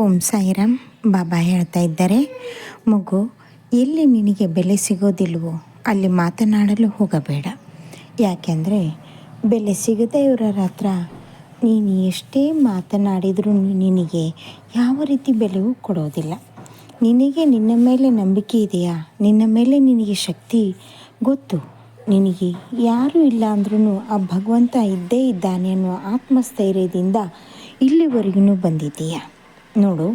ಓಂ ಸಾಯಿರಾಮ್, ಬಾಬಾ ಹೇಳ್ತಾ ಇದ್ದಾರೆ. ಮಗು, ಎಲ್ಲಿ ನಿನಗೆ ಬೆಲೆ ಸಿಗೋದಿಲ್ವೋ ಅಲ್ಲಿ ಮಾತನಾಡಲು ಹೋಗಬೇಡ. ಯಾಕೆಂದರೆ ಬೆಲೆ ಸಿಗದೇ ಇವರ ಹತ್ರ ನೀನು ಎಷ್ಟೇ ಮಾತನಾಡಿದರೂ ನಿನಗೆ ಯಾವ ರೀತಿ ಬೆಲೆಯೂ ಕೊಡೋದಿಲ್ಲ. ನಿನಗೆ ನಿನ್ನ ಮೇಲೆ ನಂಬಿಕೆ ಇದೆಯಾ? ನಿನ್ನ ಮೇಲೆ ನಿನಗೆ ಶಕ್ತಿ? ಗೊತ್ತು, ನಿನಗೆ ಯಾರೂ ಇಲ್ಲ ಅಂದ್ರೂ ಆ ಭಗವಂತ ಇದ್ದೇ ಇದ್ದಾನೆ ಅನ್ನೋ ಆತ್ಮಸ್ಥೈರ್ಯದಿಂದ ಇಲ್ಲಿವರೆಗೂ ಬಂದಿದ್ದೀಯ? ನೋಡು.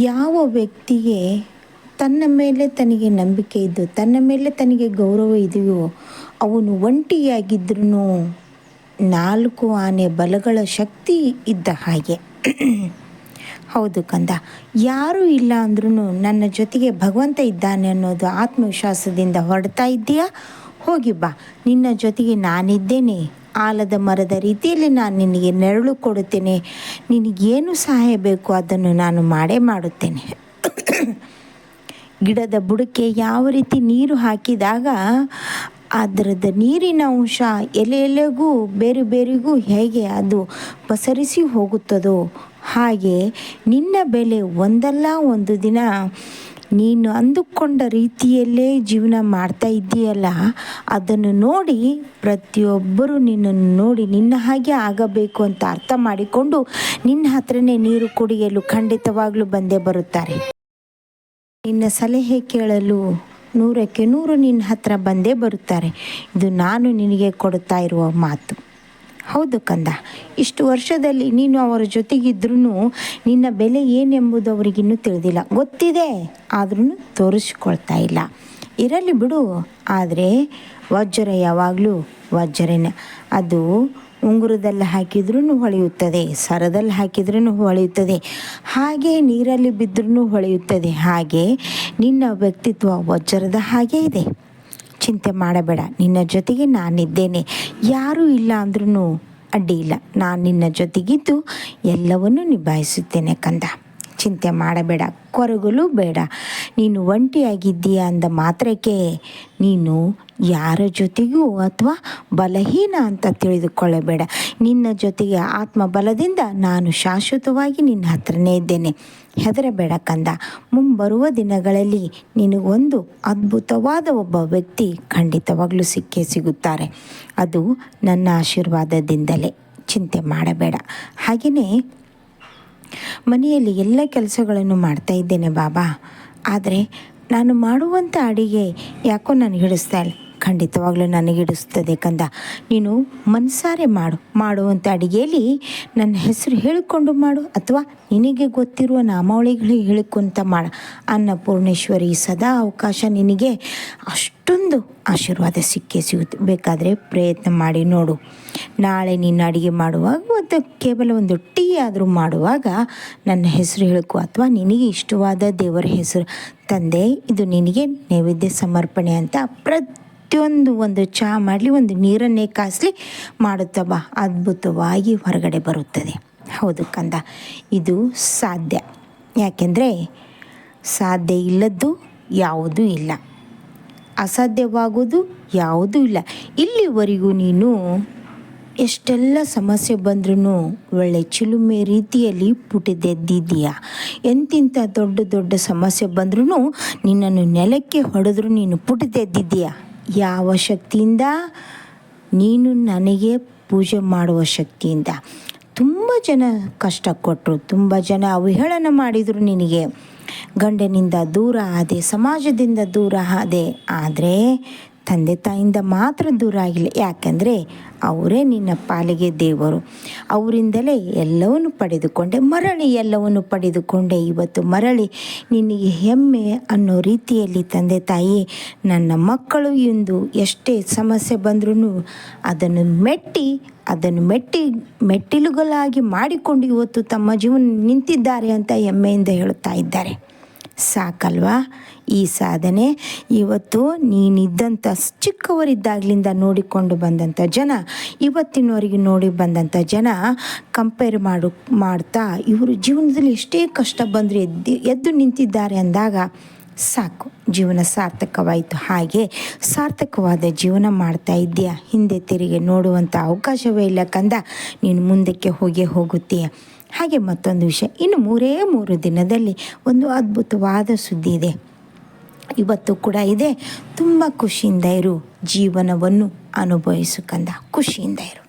ಯಾವ ವ್ಯಕ್ತಿಗೆ ತನ್ನ ಮೇಲೆ ತನಗೆ ನಂಬಿಕೆ ಇದ್ದು, ತನ್ನ ಮೇಲೆ ತನಗೆ ಗೌರವ ಇದೆಯೋ ಅವನು ಒಂಟಿಯಾಗಿದ್ರೂ ನಾಲ್ಕು ಆನೆ ಬಲಗಳ ಶಕ್ತಿ ಇದ್ದ ಹಾಗೆ. ಹೌದು ಕಂದ, ಯಾರು ಇಲ್ಲ ಅಂದ್ರೂ ನನ್ನ ಜೊತೆಗೆ ಭಗವಂತ ಇದ್ದಾನೆ ಅನ್ನೋದು ಆತ್ಮವಿಶ್ವಾಸದಿಂದ ಹೊಡ್ತಾ ಇದ್ದೀಯಾ? ಹೋಗಿ ಬಾ, ನಿನ್ನ ಜೊತೆಗೆ ನಾನಿದ್ದೇನೆ. ಆಲದ ಮರದ ರೀತಿಯಲ್ಲಿ ನಾನು ನಿನಗೆ ನೆರಳು ಕೊಡುತ್ತೇನೆ. ನಿನಗೇನು ಸಹಾಯ ಬೇಕು ಅದನ್ನು ನಾನು ಮಾಡೇ ಮಾಡುತ್ತೇನೆ. ಗಿಡದ ಬುಡಕ್ಕೆ ಯಾವ ರೀತಿ ನೀರು ಹಾಕಿದಾಗ ಅದರದ ನೀರಿನ ಅಂಶ ಎಲೆ ಎಲೆಗೂ ಬೇರೆ ಬೇರೆಗೂ ಹೇಗೆ ಅದು ಪಸರಿಸಿ ಹೋಗುತ್ತದೋ ಹಾಗೆ ನಿನ್ನ ಬೆಲೆ ಒಂದಲ್ಲ ಒಂದು ದಿನ ನೀನು ಅಂದುಕೊಂಡ ರೀತಿಯಲ್ಲೇ ಜೀವನ ಮಾಡ್ತಾ ಇದ್ದೀಯಲ್ಲ, ಅದನ್ನು ನೋಡಿ ಪ್ರತಿಯೊಬ್ಬರು ನಿನ್ನನ್ನು ನೋಡಿ ನಿನ್ನ ಹಾಗೆ ಆಗಬೇಕು ಅಂತ ಅರ್ಥ ಮಾಡಿಕೊಂಡು ನಿನ್ನ ಹತ್ರನೇ ನೀರು ಕುಡಿಯಲು ಖಂಡಿತವಾಗ್ಲೂ ಬಂದೇ ಬರುತ್ತಾರೆ. ನಿನ್ನ ಸಲಹೆ ಕೇಳಲು ನೂರಕ್ಕೆ ನೂರು ನಿನ್ನ ಹತ್ರ ಬಂದೇ ಬರುತ್ತಾರೆ. ಇದು ನಾನು ನಿನಗೆ ಕೊಡುತ್ತಾ ಇರುವ ಮಾತು. ಹೌದು ಕಂದ. ಇಷ್ಟು ವರ್ಷದಲ್ಲಿ ನೀನು ಅವರ ಜೊತೆಗಿದ್ರೂ ನಿನ್ನ ಬೆಲೆ ಏನೆಂಬುದು ಅವರಿಗಿನ್ನೂ ತಿಳಿದಿಲ್ಲ. ಗೊತ್ತಿದೆ ಆದ್ರೂ ತೋರಿಸ್ಕೊಳ್ತಾ ಇಲ್ಲ. ಇರಲಿ ಬಿಡು, ಆದರೆ ವಜ್ರ ಯಾವಾಗಲೂ ವಜ್ರನೇ. ಅದು ಉಂಗುರದಲ್ಲಿ ಹಾಕಿದ್ರೂ ಹೊಳೆಯುತ್ತದೆ, ಸರದಲ್ಲಿ ಹಾಕಿದ್ರೂ ಹೊಳೆಯುತ್ತದೆ. ಹಾಗೆ ನೀರಲ್ಲಿ ಬಿದ್ದರೂ ಹೊಳೆಯುತ್ತದೆ. ಹಾಗೆ ನಿನ್ನ ವ್ಯಕ್ತಿತ್ವ ವಜ್ರದ ಹಾಗೆ ಇದೆ. ಚಿಂತೆ ಮಾಡಬೇಡ. ನಿನ್ನ ಜೊತೆಗೆ ನಾನಿದ್ದೇನೆ. ಯಾರೂ ಇಲ್ಲ ಅಂದ್ರೂ ಅಡ್ಡಿ ಇಲ್ಲ. ನಾನು ನಿನ್ನ ಜೊತೆಗಿದ್ದು ಎಲ್ಲವನ್ನೂ ನಿಭಾಯಿಸುತ್ತೇನೆ ಕಂದ. ಚಿಂತೆ ಮಾಡಬೇಡ. ಕೊರಗಲು ಬೇಡ. ನೀನು ಒಂಟಿಯಾಗಿದ್ದೀಯ ಅಂದ ಮಾತ್ರಕ್ಕೆ ನೀನು ಯಾರ ಜೊತೆಗೂ ಅಥವಾ ಬಲಹೀನ ಅಂತ ತಿಳಿದುಕೊಳ್ಳಬೇಡ. ನಿನ್ನ ಜೊತೆಗೆ ಆತ್ಮಬಲದಿಂದ ನಾನು ಶಾಶ್ವತವಾಗಿ ನಿನ್ನ ಹತ್ರನೇ ಇದ್ದೇನೆ. ಹೆದರಬೇಡ ಕಂದ. ಮುಂಬರುವ ದಿನಗಳಲ್ಲಿ ನಿನಗೊಂದು ಅದ್ಭುತವಾದ ಒಬ್ಬ ವ್ಯಕ್ತಿ ಖಂಡಿತವಾಗಲೂ ಸಿಕ್ಕೇ ಸಿಗುತ್ತಾರೆ. ಅದು ನನ್ನ ಆಶೀರ್ವಾದದಿಂದಲೇ. ಚಿಂತೆ ಮಾಡಬೇಡ. ಹಾಗೆಯೇ ಮನೆಯಲ್ಲಿ ಎಲ್ಲ ಕೆಲಸಗಳನ್ನು ಮಾಡ್ತಾ ಇದ್ದೇನೆ ಬಾಬಾ. ಆದರೆ ನಾನು ಮಾಡುವಂಥ ಅಡಿಗೆ ಯಾಕೋ ನಾನು ಹಿಡಿಸ್ತಾ ಇಲ್ಲ. ಖಂಡಿತವಾಗ್ಲೂ ನನಗೆ ಹಿಡಿಸ್ತದೆ ಕಂದ. ನೀನು ಮನಸಾರೆ ಮಾಡು. ಮಾಡುವಂಥ ಅಡುಗೆಯಲ್ಲಿ ನನ್ನ ಹೆಸರು ಹೇಳಿಕೊಂಡು ಮಾಡು ಅಥವಾ ನಿನಗೆ ಗೊತ್ತಿರುವ ನಾಮಾವಳಿಗಳಿಗೆ ಹೇಳಿಕೊಂತ ಮಾಡು. ಅನ್ನಪೂರ್ಣೇಶ್ವರಿ ಸದಾ ಅವಕಾಶ ನಿನಗೆ ಅಷ್ಟೊಂದು ಆಶೀರ್ವಾದ ಸಿಕ್ಕೇ ಸಿಗುತ್ತೆ. ಬೇಕಾದರೆ ಪ್ರಯತ್ನ ಮಾಡಿ ನೋಡು. ನಾಳೆ ನೀನು ಅಡುಗೆ ಮಾಡುವಾಗ ಮತ್ತು ಕೇವಲ ಒಂದು ಟೀ ಆದರೂ ಮಾಡುವಾಗ ನನ್ನ ಹೆಸರು ಹೇಳ್ಕೊ ಅಥವಾ ನಿನಗೆ ಇಷ್ಟವಾದ ದೇವರ ಹೆಸರು ತಂದೆ, ಇದು ನಿನಗೆ ನೈವೇದ್ಯ ಸಮರ್ಪಣೆ ಅಂತ ಪ್ರತಿಯೊಂದು ಒಂದು ಚಹಾ ಮಾಡಲಿ, ಒಂದು ನೀರನ್ನೇ ಕಾಸಲಿ ಮಾಡುತ್ತಾ ಬಾ. ಅದ್ಭುತವಾಗಿ ಹೊರಗಡೆ ಬರುತ್ತದೆ. ಹೌದು ಕಂದ, ಇದು ಸಾಧ್ಯ. ಯಾಕೆಂದರೆ ಸಾಧ್ಯ ಇಲ್ಲದ್ದು ಯಾವುದೂ ಇಲ್ಲ. ಅಸಾಧ್ಯವಾಗೋದು ಯಾವುದೂ ಇಲ್ಲ. ಇಲ್ಲಿವರೆಗೂ ನೀನು ಎಷ್ಟೆಲ್ಲ ಸಮಸ್ಯೆ ಬಂದ್ರೂ ಒಳ್ಳೆ ಚಿಲುಮೆ ರೀತಿಯಲ್ಲಿ ಪುಟಿದೆದ್ದಿದ್ದೀಯ? ಎಂತಿಂಥ ದೊಡ್ಡ ದೊಡ್ಡ ಸಮಸ್ಯೆ ಬಂದ್ರೂ ನಿನ್ನನ್ನು ನೆಲಕ್ಕೆ ಹೊಡೆದ್ರೂ ನೀನು ಪುಟಿದೆದ್ದಿದ್ದೀಯ? ಯಾವ ಶಕ್ತಿಯಿಂದ? ನೀನು ನನಗೆ ಪೂಜೆ ಮಾಡುವ ಶಕ್ತಿಯಿಂದ. ತುಂಬ ಜನ ಕಷ್ಟ ಕೊಟ್ಟರು ತುಂಬ ಜನ ಅವಹೇಳನ ಮಾಡಿದರು ನಿನಗೆ. ಗಂಡನಿಂದ ದೂರ ಆದೆ, ಸಮಾಜದಿಂದ ದೂರ ಆದೆ. ಆದರೆ ತಂದೆ ತಾಯಿಂದ ಮಾತ್ರ ದೂರ ಆಗಿಲ್ಲ. ಯಾಕಂದರೆ ಅವರೇ ನಿನ್ನ ಪಾಲಿಗೆ ದೇವರು. ಅವರಿಂದಲೇ ಎಲ್ಲವನ್ನು ಪಡೆದುಕೊಂಡೆ. ಮರಳಿ ಎಲ್ಲವನ್ನು ಪಡೆದುಕೊಂಡೆ. ಇವತ್ತು ಮರಳಿ ನಿನಗೆ ಹೆಮ್ಮೆ ಅನ್ನೋ ರೀತಿಯಲ್ಲಿ ತಂದೆ ತಾಯಿ, ನನ್ನ ಮಕ್ಕಳು ಎಂದು ಎಷ್ಟೇ ಸಮಸ್ಯೆ ಬಂದ್ರೂ ಅದನ್ನು ಮೆಟ್ಟಿ ಅದನ್ನು ಮೆಟ್ಟಿ, ಮೆಟ್ಟಿಲುಗಳಾಗಿ ಮಾಡಿಕೊಂಡು ಇವತ್ತು ತಮ್ಮ ಜೀವನ ನಿಂತಿದ್ದಾರೆ ಅಂತ ಹೆಮ್ಮೆಯಿಂದ ಹೇಳುತ್ತಾ ಇದ್ದಾರೆ. ಸಾಕಲ್ವಾ? ಈ ಸಾಧನೆ ಇವತ್ತು ನೀನಿದ್ದಂಥ ಚಿಕ್ಕವರಿದ್ದಾಗಲಿಂದ ನೋಡಿಕೊಂಡು ಬಂದಂಥ ಜನ, ಇವತ್ತಿನವರೆಗೆ ನೋಡಿ ಬಂದಂಥ ಜನ ಕಂಪೇರ್ ಮಾಡು, ಮಾಡ್ತಾ ಇವರು ಜೀವನದಲ್ಲಿ ಎಷ್ಟೇ ಕಷ್ಟ ಬಂದರೆ ಎದ್ದು ಎದ್ದು ನಿಂತಿದ್ದಾರೆ ಅಂದಾಗ ಸಾಕು, ಜೀವನ ಸಾರ್ಥಕವಾಯಿತು. ಹಾಗೆ ಸಾರ್ಥಕವಾದ ಜೀವನ ಮಾಡ್ತಾ ಇದ್ದೀಯಾ? ಹಿಂದೆ ತಿರುಗಿ ನೋಡುವಂಥ ಅವಕಾಶವೇ ಇಲ್ಲ ಕಂದ. ನೀನು ಮುಂದಕ್ಕೆ ಹೋಗೇ ಹೋಗುತ್ತೀಯ. ಹಾಗೆ ಮತ್ತೊಂದು ವಿಷಯ. ಇನ್ನು ಮೂರೇ ಮೂರು ದಿನದಲ್ಲಿ ಒಂದು ಅದ್ಭುತವಾದ ಸುದ್ದಿ ಇದೆ. ಇವತ್ತು ಕೂಡ ಇದೆ. ತುಂಬ ಖುಷಿಯಿಂದ ಇರು. ಜೀವನವನ್ನು ಅನುಭವಿಸುಕಂದ ಖುಷಿಯಿಂದ ಇರು.